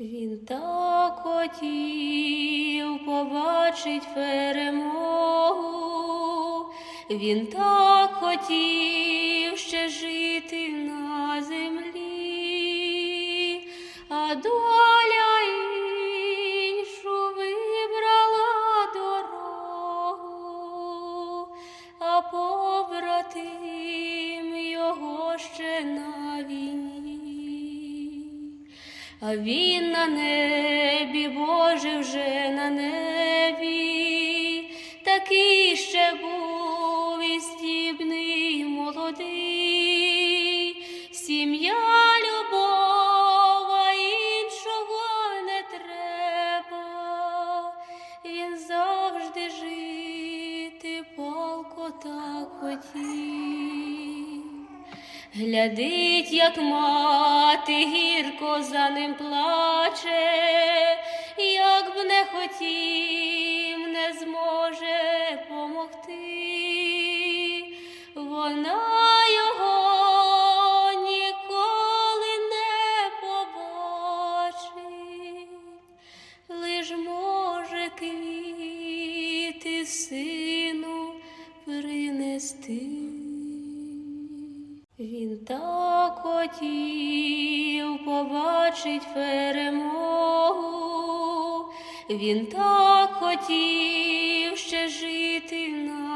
Він так хотів побачить перемогу, він так хотів ще жити на землі, а доля А він на небі, Боже, вже на небі, такий ще був і стібний, молодий, сім'я любов, а іншого не треба, він завжди жити палко так хотів. Глядить, як мати гірко за ним плаче, як б не хотів, не зможе помогти. Вона його ніколи не побачить, лиш може квіти сину принести. Так хотів побачить перемогу, він так хотів ще жити на землі.